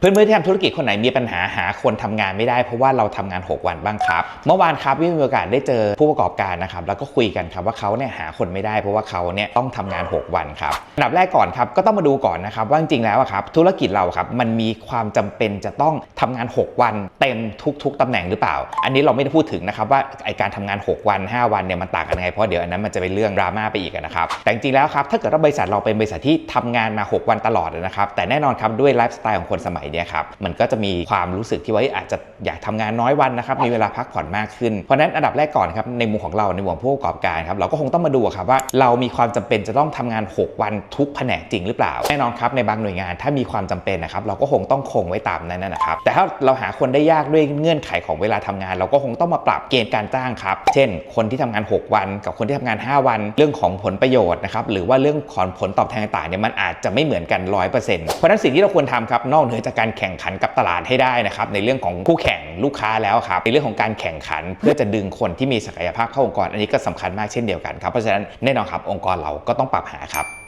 เพื่อนๆที่ทำธุรกิจคนไหนมีปัญหาหาคนทำงานไม่ได้เพราะว่าเราทำงาน 6 วันบ้างครับ เมื่อวานครับพี่มีโอกาสได้เจอผู้ประกอบการนะครับแล้วก็คุยกันครับว่าเขาเนี่ยหาคนไม่ได้เพราะว่าเขาเนี่ยต้องทำงาน 6 วันครับอันดับแรกก่อนครับก็ต้องมาดูก่อนนะครับว่าจริงๆแล้วครับธุรกิจเราครับมันมีความจำเป็นจะต้องทำงาน 6 วัน เต็มทุก ๆตำแหน่งหรือเปล่า อันนี้เราไม่ได้พูดถึงนะครับว่าไอการทำงาน 6 วัน 5 วันเนี่ยมันต่างกันยังไงเพราะเดี๋ยวอันนั้นมันจะเป็นเรื่องดราม่าไปอีกนะครับแต่จริงๆแล้วครับถ้าเกิดว่าบริษัทเราเป็นบริษัทที่ทำงานมา 6 วันตลอดนะครับแต่แน่นอนครับด้วยไลฟ์สไตล์ของคนสมัยเนี้ยครับมันก็จะมีความรู้สึกที่ว่าเอ้ยอาจจะอยากทำงานน้อยวันนะครับมีเวลาพักผ่อนมากขึ้น เพราะฉะนั้นอันดับแรกก่อนครับในมุมของเราในมุมของผู้ประกอบการครับเราก็คงต้องมาดูอะครับว่าเรามีความจำเป็นจะต้องทำงาน 6 วันทุกแผนกจริงหรือเปล่าแน่นอนครับในบางหน่วยงานถ้ามีความจำเป็นนะครับเราก็คงต้องคงไว้ตามนั้นนะครับแต่ถ้าเราหาคนได้ยากด้วยเงื่อนไขของเวลาทำงาน เราก็คงต้องมาปรับเกณฑ์การจ้างครับ เช่น คนที่ทำงาน 6 วัน กับคนที่ทำงาน 5 วัน เรื่องของผลประโยชน์นะครับหรือว่าเรื่องของผลตอบแทนต่างๆเนี่ยมันอาจจะไม่เหมือนกัน 100%เพราะฉะนั้นสิ่งที่เราควรทำครับนอกเหนือจากการแข่งขันกับตลาดให้ได้นะครับในเรื่องของคู่แข่งลูกค้าแล้วครับในเรื่องของการแข่งขันเพื่อจะดึงคนที่มีศักยภาพเข้าองค์กร อันนี้ก็สำคัญมากเช่นเดียวกันครับเพราะฉะนั้นแน่นอนครับองค์กรเราก็ต้องปรับหาครับ